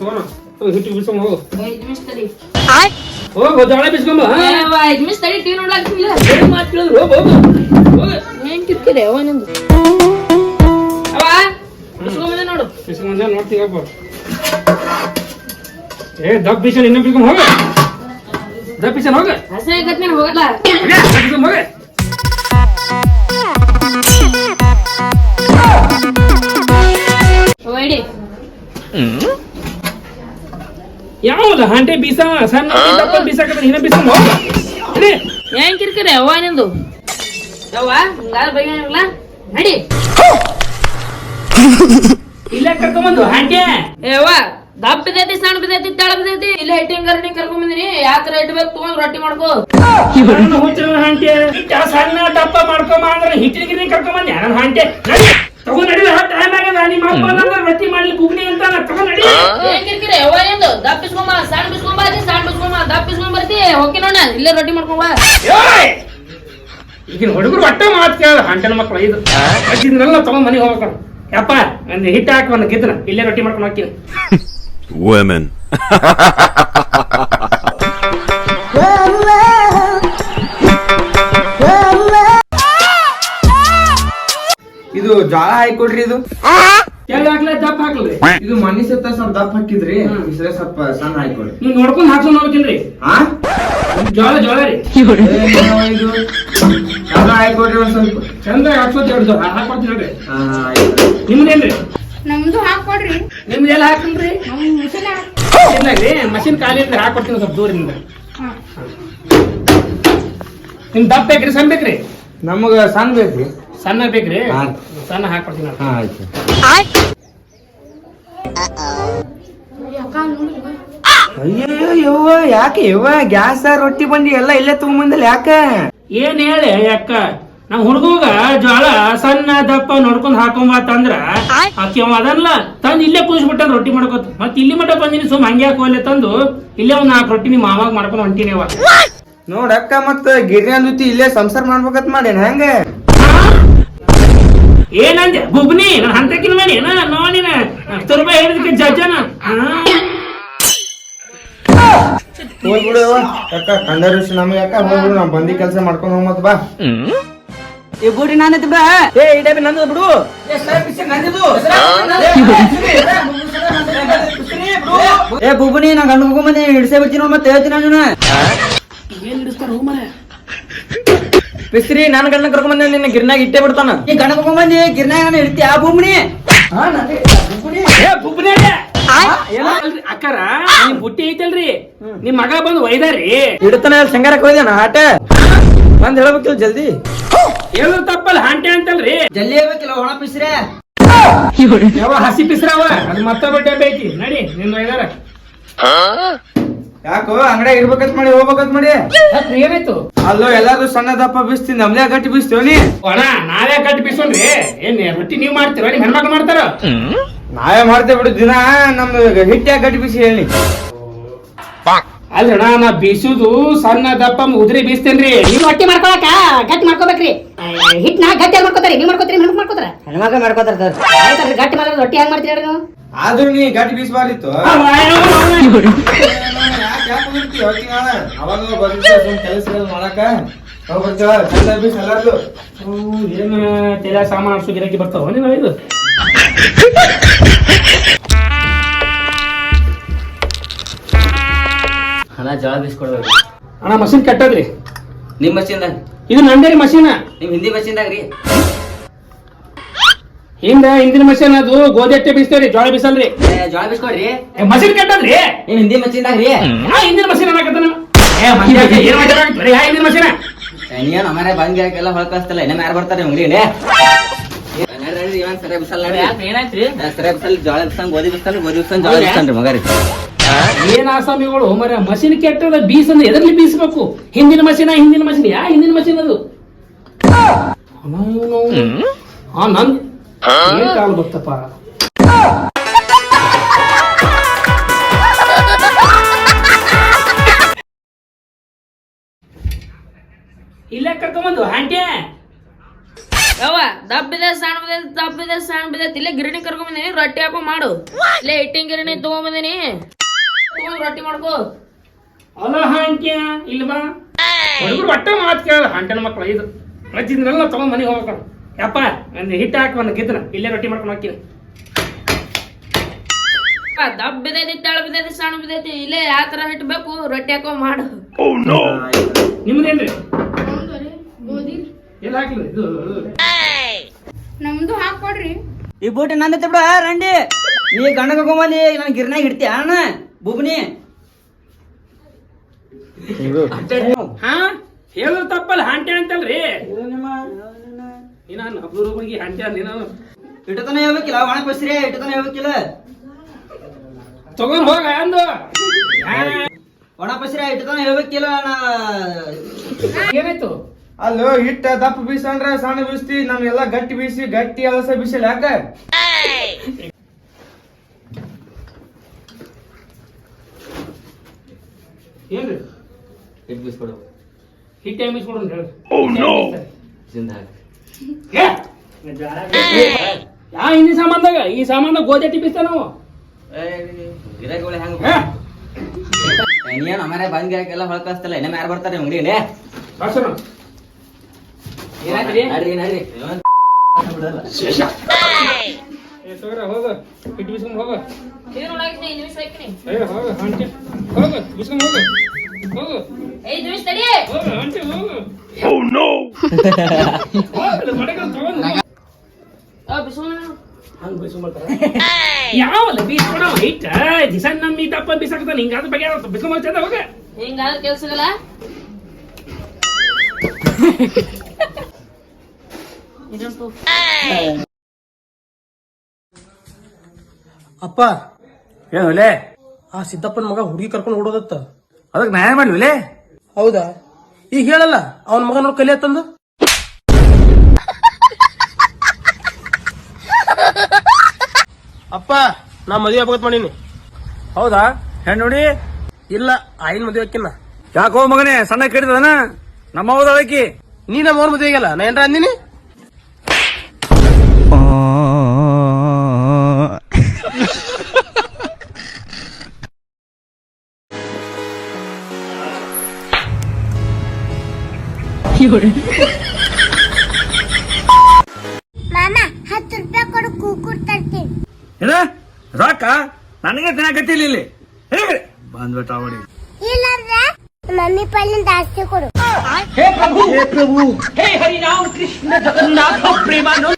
ತಗೋಣ. ಹಿಟ್ಟು ಬಿಸ್ಕೊಂಡ್ ಹೋಗು. ಐದ್ ನಿಮಿಷ ತಡಿ. ಹೋಗು ಜೋಳ ಬಿಸ್ಕೊಂಬ ಏ ಅವ್ವ, ಐದ್ ನಿಮಿಷ ತಡಿ ಟಿವಿ ನೋಡ್ಲಾಕ್ತಿಲ್ಲ ಏನು ಮಾತು ಕೇಳಿದ್ರು? ಹೋಗು ಹೋಗು. ಹೋಗು. ಏನ್ ಕಿರ್ಕಿರಿ ಅವ ನಿಂದು? ಅವ ಬಿಸ್ಕೊಂಬಂದೆ ನೋಡು. ನೋಡ್ತೀವಿ ನೋಡ್ತೀವಪ್ಪ ಏ ದಪ್ಪ ಬಿಸಲ್ ಇನ್ನೂ ಬಿಸ್ಕೊಂಡ್ ಹೋಗ. ದಪ್ಪ ಬಿಸಲ್ ಹೋಗ. ಹಸೆ ಆಗತ್ ನೀನ್ ಹೋಗಲ್ಲ. ಬಿಸ್ಕೊಂಡ್ ಹೋಗ. ಅವ್ವ, ಇಡಿ ಯಾವಲ್ಲ ಹಂಟೆ ಬೀಸ ಸಣ್ಣ ದಪ್ಪ ಹಿನ ಹೋಗ ಇಡಿ. ಏನ್ ಕಿರ್ಕಿರಿ ಅವ್ವ ನಿಂದು? ಯವ್ವ ಹಿಂಗಾದ್ರೆ ಬೈಗಂಗಿಲ್ಲ ನಡಿ. ಇಲ್ಲ ಕರ್ಕೊಂಬಂದು ಹಂಟೆ ಏ ಅವ್ವ ದಪ್ಪ ಬಿದ್ದೈತಿ ಸಣ್ಣ ಬಿದ್ದೈತಿ ತೆಳ ಬಿದ್ದೈತಿ. ಇಲ್ಲ ಹಿಟ್ಟಿನ ಗರಡಿ ಕರ್ಕೊಂಡ್ ಬಂದಿನಿ. ಯಾಕ ರೇಟ್ ಬೇಕು ತಗೊಂಡ್ ರೊಟ್ಟಿ ಮಾಡ್ಕೋ. ಹುಚ್ಚಿನ ಹಂಟೆ ಹಿಟ್ಟ ಸಣ್ಣ ದಪ್ಪ ಮಾಡ್ಕೊಂಬ ಅಂದ್ರೆ ಹಿಟ್ಟಿನ ಕರ್ಕೊಂಡ್ ಬಂದೆ ನನ್ನ ಹಂಟೆ ನಡಿ. ತಗೋ ನಡಿ ಟೈಮ್ ಆಗದ. ನಿಮ್ಮ ಅಪ್ಪ ರೊಟ್ಟಿ ಮಾಡ್ಲಿ ಗುಗ್ನಿ ಅಂತ ತಗೋ ನಡಿ. ಸಣ್ಣ ಬಿಸ್ಕೊಂಬ ಸಣ್ಣ ಬಿಸ್ಕೊಂಬ ಬರ್ತಿ. ಹೋಗಿ ನೋಡ ಇಲ್ಲೇ ರೊಟ್ಟಿ ಮಾಡ್ಕೊಂಡ್ ಬಾ. ಏಯ್! ಈಗಿನ ಹುಡುಗರು ಒಟ್ಟ ಮಾತು ಕೇಳ ಹಂಟನ ಮಕ್ಕಳು ಇದು ಇದನ್ನೆಲ್ಲ ತಗೊಂಡ್ ಮನೆಗೆ ಹೋಗ್ಬೇಕು. ಯಪ್ಪ ಒಂದು ಹಿಟ್ಟು ಹಾಕಿ ಒಂದು ಗಿದ್ದನ ಇಲ್ಲೇ ರೊಟ್ಟಿ ಮಾಡ್ಕೊಂಡು ಹೋಗ್ತೀನಿ. Women. ಇದು ಜ್ವಾಳ ಕೊಡ್ರಿ ಇದು. ಎಲ್ಲಿ ಹಾಕ್ಲೆ ದಪ್ಪ ಹಾಕ್ಲಿ. ಇದು ಮನಿ ಸತ್ತ ಸ್ವಲ್ಪ ದಪ್ಪ ಹಾಕಿದ್ರಿ. ಇಸ್ರೆ ಸ್ವಲ್ಪ ಸಣ್ಣ ಹಾಕೊಡ್ರಿ ನೀವು ನೋಡ್ಕೊಂಡು ಹಾಕ್ಸ್ಕೊಂಡು ಹೋಗ್ತೀನಿ ಹಾ ಜೋಳ ಜೋಳ ರೀ. ಚಂದ ಇದು. ಜ್ವಾಳ ಹಾಕೊಡ್ರಿ ಒಂದ್ ಸ್ವಲ್ಪ. ಚಂದ ಹಾಕ್ಸೋದ್ ಎರಡು ಜೋಳ. ಹಾಕೊಡ್ತೀನಿ ನೋಡ್ರಿ. ನಿಮ್ದೇನ್ರಿ? ನಮ್ದು ಹಾಕೊಡ್ರಿ ನಿಮ್ದು ಎಲ್ಲ ಹಾಕಲ್ರಿ ಮಷಿನ್ ಖಾಲಿ ಇದ್ರೆ ಹಾಕೊಡ್ತೀನಿ ಸ್ವಲ್ಪ ದೂರಿಂದ ನಿಮ್ ದಪ್ಪ ಬೇಕ್ರಿ ಸಣ್ಣ ಬೇಕ್ರಿ? ನಮಗ ಸಣ್ಣ ಬೇಕ್ರಿ. ಸಣ್ಣ ಬೇಕ್ರಿ? ಹಾ. ಸಣ್ಣ ಹಾಕೊಡ್ತೀನಿ ನೋಡ್ರಿ. ಹಾ ಆಯ್ತು. ಅಯ್ಯೋ ಯವ್ವ ಯಾಕೆ ಯವ್ವ ಗ್ಯಾಸ ರೊಟ್ಟಿ ಬಂದಿ ಎಲ್ಲ ಇಲ್ಲೇ ತಗೊಂಬಂದಿಲ್ಲ ಯಾಕ? ಏನ್ ಹೇಳಿ ಅಕ್ಕ? ನಮ್ ಹುಡುಗ ಜ್ವಾಳ ಸಣ್ಣ ದಪ್ಪ ನೋಡ್ಕೊಂಡ್ ಹಾಕೊಂಬಾತಂದ್ರ ಅಕ್ಕಿ ಅವ ತಂದ್ ಇಲ್ಲೇ ಕೂಸ್ಬಿಟ್ಟ ರೊಟ್ಟಿ ಮಾಡ್ಕೋತ. ಮತ್ ಇಲ್ಲಿ ಮಟ ಬಂದಿನಿ ಸುಮ್ ಹಂಗೆ ಹಾಕೋಲೆ ತಂದು ಇಲ್ಲೇ ಒಂದ್ ನಾಲ್ಕು ರೊಟ್ಟಿ ನಿಮ್ ಮಾಮಾಗ್ ಮಾಡ್ಕೊಂಡ್ ಹೊಂಟಿನಿ ಅವ. ನೋಡಕ್ಕ ಮತ್ತ ಗಿರ್ನಿ ಜೊತೆ ಇಲ್ಲೇ ಸಂಸಾರ ಮಾಡ್ಬೇಕತ್ ಮಾಡೇನ ಹೆಂಗ? ಏನಂದೆ? ಬುಬ್ನಿ ನಾನು ಹಂತಕಿನ ಮನೆ ನೋಡಿನ ತುರ್ಬ ಹೇಳಿದಕ್ಕೆ ಜಜನ ಹೋಗ್ಬಿಡು ಯವ್ವ ಅಕ್ಕ ಕಂಡರಿಸಿ ನಮಗೆ ಅಕ್ಕ ಹೋಗ್ಬಿಡು ನಾವ್ ಬಂದಿ ಕೆಲಸ ಮಾಡ್ಕೊಂಡು ಹೋಗ್ ಮತ್ ಬಾ. ನಾನೈತಿ ಬಾ. ಏ ಬಿ ನಂದು ಬಿಡು. ಏ ಬುಬ್ಬನಿ ನಾ ಗಂಡು ಹೋಗ್ಬಂದಿ ಹಿಡ್ಸೇ ಬಿಡ್ತೀನಿ ನೋಡ್ ಮತ್ತೆ ಹೇಳ್ತೀನಿ ನಾನು ಏನ್ ಹಿಡಿಸ್ತಾರ ಪಿಸ್ರಿ ನಾನ್ ಗಂಡ ಕರ್ಕೊಂಡ್ ಬಂದೆ ನಿನ್ನ ಗಿರ್ನಾಗ ಇಟ್ಟೆ ಬಿಡ್ತಾನ. ಈ ಗಂಡ ಬಂದಿ ಗಿರ್ನಾಗ ನಾನು ಇಡ್ತಿ? ಆ ಭೂಮಿ ಏ ಬುಬ್ನಿ ಅಲ್ರಿ ಅಕ್ಕಾರ ನಿಮ್ ಬುಟ್ಟಿ ಐತಲ್ರಿ? ನಿಮ್ ಮಗ ಬಂದು ಒಯ್ದಾರಿ ಇಡ್ತಾನ ಶಂಗಾರ ಹೋಯ್ದಾನ ಆಟ? ಬಂದ್ ಹೇಳ್ಬೇಕಿಲ್ಲ ಜಲ್ದಿ. ಏನು ತಪ್ಪಲ್ಲ ಹಾಂಟೆ ಅಂತಲ್ರಿ. ಜಲ್ದಿ ಹೇಳ್ಬೇಕಿಲ್ಲ ಒಣ ಪಿಸ್ರೆ. ಯಾವ ಹಸಿ ಪಿಸ್ರಾವ ಅದು ಮತ್ತೊಬ್ಬ ಡಬ್ಬೆ ಐತಿ ನಡಿ ನಿನ್ ಒಯ್ದಾರ. ಯಾಕೋ ಅಂಗಡಿ ಇರ್ಬೇಕಂತ ಮಾಡಿ ಹೋಗ್ಬೇಕಂತ ಮಾಡಿ? ಯಾಕ್ರಿ, ಏನಾಯ್ತು ಅಲ್ಲೋ ಎಲ್ಲಾರು ಸಣ್ಣ ದಪ್ಪ ಬೀಸ್ತೀನಿ ನಮ್ಲೆ ಗಟ್ಟಿ ಬೀಸ್ತೀವ ನೀ? ಒಣ ನಾವೇ ಕಟ್ಟಿ ಬಿಸೋನ್ರಿ ಏನ್ ರೊಟ್ಟಿ ನೀವ್ ಮಾಡ್ತೀರ ನಿಮ್ ಹೆಣ್ಮಕ್ಳು ಮಾಡ್ತಾರ? ನಾವೇ ಮಾಡ್ತೇವೆ ಬಿಡು ದಿನ ನಮ್ದು ಹಿಟ್ಟ್ಯಾಗ ಗಟ್ಟಿ ಬೀಸಿ ಹೇಳಿ. ಅಲ್ರಣ ನಾ ಬೀಸುದು ಸಣ್ಣ ದಪ್ಪ ಉದ್ರಿ ಬೀಸ್ತೇನ್ರಿ. ನೀವು ರೊಟ್ಟಿ ಮಾಡ್ಕೊಳಕ? ಗಟ್ಟಿ ಮಾಡ್ಕೋಬೇಕ್ರಿ. ನಾ ಗಟ್ಟಿ ಯಾರು ಮಾಡ್ಕೋತಾರಿ. ನೀವು ಮಾಡ್ಕೋತೀರಿ ಹೆಣ್ಮಕ್ ಮಾಡ್ಕೋತಾರ? ಹೆಣ್ಮಕ್ಳು ಮಾಡ್ಕೋತಾರ ಸರ್. ಗಟ್ಟಿ ಮಾಡಿದ್ರೆ ರೊಟ್ಟಿ ಹೆಂಗ್ ಮಾಡ್ತೀರಿ ಹೇಳ್ರಿ ನೀವು? ಆದ್ರೂ ನೀ ಗಟ್ಟಿ ಬೀಸ್ಬಾರಿತ್ತು ಅವಾಗ ಕೆಲಸ ಮಾಡಕ ಹೋಗ್ಬರ್ತೇವ ಚಂದ ಬೀಸ್ ಎಲ್ಲಾರ್ದು. ಏನು ತೆಲ ಸಾಮಾನು ಅಷ್ಟು ಗಿರಾಕಿ ಬರ್ತಾವ? ನೀವು ಇದು ಹಣ ಜಳ ಬೀಸ್ಕೊಡ್ಬೇಕು. ಅಣ್ಣ ಮಷಿನ್ ಕೆಟ್ಟದ್ರಿ. ನಿಮ್ ಮಷೀನ್ದಾಗ ಇದು ನಂದೇರಿ ಮಷಿನ್ ನಿಮ್ ಹಿಂದಿ ಮಷೀನ್ದಾಗ ರೀ ಹಿಂದ ಹಿಂದಿನ ಮಷೀನ್ ಅದು ಗೋಧಿ ಅಟ್ಟೆ ಬೀಸ್ತೇವ್ರಿ ಜೋಳ ಬೀಸಲ್ರಿ. ಏ, ಜಳ ಏ ಮಷೀನ್ ಕಟ್ಟದ್ರಿ? ಏನ್ ಹಿಂದಿನ ಮಷೀನ್ ರೀ ಆ ಹಿಂದಿನ ಮಷೀನ್ ಅನ್ನಕತ್ತ ಏ ಮಂದಿ ಏನ್ ಮಾತಾಡ್ರಿ ಆ ಹಿಂದಿನ ಮಷೀನ್ ನೀನ್ ಅಮರ ಬಂದ್ ಎಲ್ಲ ಹೊಳ ಕಳಿಸ್ತಲ್ಲ ಇನ್ನ ಯಾರು ಬರ್ತಾರೆ ನಿಮ್ಗೆ ಇಲ್ಲಿ? ಸರಿ ಬಿಸಲ್ ಏನಾಯ್ತ್ರಿ? ಸರಿ ಬಿಸಲ್ ಜೋಳ ಬಿಸ್ತಾನ ಗೋಧಿ ಬಿಸ್ತಾನ ಗೋಧಿ ಬಿಸ್ತಾನ ಜೋಳ ಬಿಸ್ತಾನ್ರಿ ಮಗರಿ. ಏನ್ ಆಸಾಮಿಗಳು ಮರ ಮಷೀನ್ ಕೆಟ್ಟದ ಬೀಸ್ ಅಂದ್ರೆ ಎದ್ರಲ್ಲಿ ಬೀಸ್ಬೇಕು? ಹಿಂದಿನ ಮಷೀನ ಹಿಂದಿನ ಮಷೀನ್ ಯಾ? ಹಿಂದಿನ ಮಷೀನ್ ಅದು? ಹಾ ನನ್ ಏನ್ ಕಾಲ್ ಬರ್ತಪ್ಪ ಇಲ್ಲೇ ಕರ್ಕೊಂಬಂದು ಆಂಟಿ. ಯವ್ವ ದಬ್ಬಿದೆ ಸಣ್ಣ ಬಿದೆ ದಬ್ಬಿದೆ ಸಣ್ಣ ಬಿದ್ದೆ ಇಲ್ಲೇ ಗಿರಣಿ ಕರ್ಕೊಂಬಂದಿನಿ ರೊಟ್ಟಿ ಹಾಕೋ ಮಾಡು. ಇಲ್ಲೇ ಹಿಟ್ಟಿನ ಗಿರಣಿ ತಗೊಂಬಂದಿನಿ. ತಗೊಂಡ್ ರೊಟ್ಟಿ ಮಾಡ್ಕೋ. ಅಲ್ಲ ಹಾಂಕ್ಯ ಇಲ್ಲ ಬಾ. ಹುಡುಗರು ಒಟ್ಟ ಮಾತು ಕೇಳ ಹಂಟನ ಮಕ್ಳು ಇದು ಮಜ್ಜಿದ್ರಲ್ಲ ತಗೊಂಡ್ ಮನೆಗೆ ಹೋಗ್ಬೇಕು. ಯಪ್ಪ ಒಂದು ಹಿಟ್ಟು ಹಾಕಿ ಒಂದು ಗಿದ್ದನ. ಇಲ್ಲೇ ರೊಟ್ಟಿ ಮಾಡ್ಕೊಂಡು ಹೋಗ್ತೀನಿ. ದಬ್ ಬಿದೈತಿ ತೆಳ ಬಿದೈತಿ ಸಣ್ಣ ಬಿದೈತಿ ಇಲ್ಲೇ ಯಾವ ತರ ಹಿಟ್ಟು ಬೇಕು ರೊಟ್ಟಿ ಹಾಕೋ ಮಾಡು. ನಿಮ್ದೇನ್ರಿ? ಎಲ್ಲ ಹಾಕ್ಲಿ? ಇದು ನಮ್ದು ಹಾಕೊಡ್ರಿ ಈ ಬೂಟಿ ನಂದೈತಿ ಬಿಡ ರಂಡಿ. ನೀ ಗಂಡ ಕರ್ಕೊಂಬಂದಿ ನನ್ ಗಿರ್ನಾಗ ಇಡ್ತೀಯ ಅಣ್ಣ? ಬುಬ್ನಿ. ಹಾ? ಹೇಳು ತಪ್ಪಲ್ಲ ಹಾಂಟೆ ಅಂತಲ್ರಿ. ನಾನು ಅಬ್ರೊಬ್ರಿಗೆ ಹಾಂಟೆ ನೀನು ಇಟ್ಟತನ ಹೇಳ್ಬೇಕಿಲ್ಲ ಒಣ ಬಸ್ರಿ ಇಟ್ಟತನ ಹೇಳ್ಬೇಕಿಲ್ಲ. ತಗೊಂಡ್ ಹೋಗ ಅಂದು. ಒಣ ಬಸ್ರಿ ಇಟ್ಟತನ ಹೇಳ್ಬೇಕಿಲ್ಲ ನಾ ಏನಾಯ್ತು? ಅಲ್ಲೋ ಹಿಟ್ಟ ದಪ್ಪ ಬೀಸಂದ್ರ ಸಣ್ಣ ಬೀಸ್ತಿ ನಮ್ಗೆಲ್ಲ ಗಟ್ಟಿ ಬೀಸಿ ಗಟ್ಟಿ ಅಲಸ ಬೀಸಲ್ ಯಾಕ? ಏನ್ರಿ? ಹಿಟ್ಟು ಬೀಸ್ಕೊಡು. ಹಿಟ್ಟು ಹೆಂಗ್ ಬಿಸ್ಕೊಡ್ರಿ ಹೇಳಿ! ಯಾ ಹಿಂದಿ ಸಾಮಾನ್ದಾಗ ಈ ಸಾಮಾನ್ದಾಗ ಗೋಧಿ ಹಿಟ್ಟು ಬೀಸ್ತಾವ ನಾವು! ನೀನ್ ಅಮರ ಬಂದ್ ಗಿರಾಕೆಲ್ಲ ಹೊಳ ಕಳಿಸ್ತಲ್ಲ ಇನ್ನೊಮ್ಮೆ ಯಾರು ಬರ್ತಾರೆ ಅಂಗಡಿ. ಏನಾಯ್ತ್ರಿ ನಡ್ರಿ ನಡ್ರಿ. ಹೋಗು. ಬಿಸ್ಕೊಂಡ್ ಹೋಗು. ಹೋಗು ಹಾಂಟೆ ಹೋಗು ಬಿಸ್ಕೊಂಡ್ ಹೋಗು. ಹೋಗು. ಐದು ನಿಮಿಷ ತಡಿ. ಹೋಗು ಹಾಂಟೆ ಹೋಗು. ಯಾವಲ್ಲ ಬೀಸ್ಕೊಡವ ಹಿಟ್ಟ ದಿಸ ನಮ್ಮ ದಪ್ಪ ಬಿಸಾಕ್ತಾನ ಹಿಂಗಾದ ಬಗ್ಗೆ ಬಿಸ್ಕೊಂಡ್ ಚಂದ ಹೋಗ. ಹಿಂಗಾದ್ರೆ ಕೆಲ್ಸಗಲ್ಲ ಇದೊಂದು ಅಪ್ಪ ಹೇಳಲೆ ಆ ಸಿದ್ದಪ್ಪನ ಮಗ ಹುಡುಗಿ ಕರ್ಕೊಂಡು ಓಡೋದತ್ತ? ಅದಕ್ಕೆ ನ್ಯಾಯ ಮಾಡ್ಲಿಲ್ಲ ಹೌದಾ? ಈಗ ಹೇಳಲ್ಲ ಅವನ ಮಗ ನೋಡಿ ಕಲಿಯತ್ತಂದು? ಅಪ್ಪ ನಾ ಮದುವೆ ಅಪಘಾತ ಮಾಡೀನಿ. ಹೌದಾ? ಹೆಣ್ಣು ನೋಡಿ ಇಲ್ಲ ಆಯಿನ ಮದುವೆ ಅಕ್ಕಿನ ಯಾಕೋ ಮಗನೇ ಸಣ್ಣ ಕೇಳಿದನ ನಮ್ಮ ಹೌದಳಕಿ ನೀ ನಮ್ಮ ಅವ್ರ ಮದುವೆ ಆಗಿಲ್ಲ ನಾ ಏನ್ರ ಅಂದಿನಿ. ಮಾಮ ಹತ್ತು ರೂಪಾಯಿ ಕೊಡು ಕೂಕುರ್ ತರ್ತೀನಿ ಏನ ರೊಕ್ಕ ನನಗೆ ತಿನ್ನಕತ್ತಿಲ್ಲ ಇಲ್ಲಿ ಹೇಗೆ ಬಂದ್ಬಿಟ್ಟ ಅವಡಿ ಇಲ್ಲಾಂದ್ರೆ ಮಮ್ಮಿ ಪೈಲಿನ ಜಾಸ್ತಿ ಕೊಡು ಹೇ ಪ್ರಭು ಹೇ ಹರಿನಾಮ ಕೃಷ್ಣ ಜಗನ್ನಾಥ ಪ್ರೇಮಾನಂದ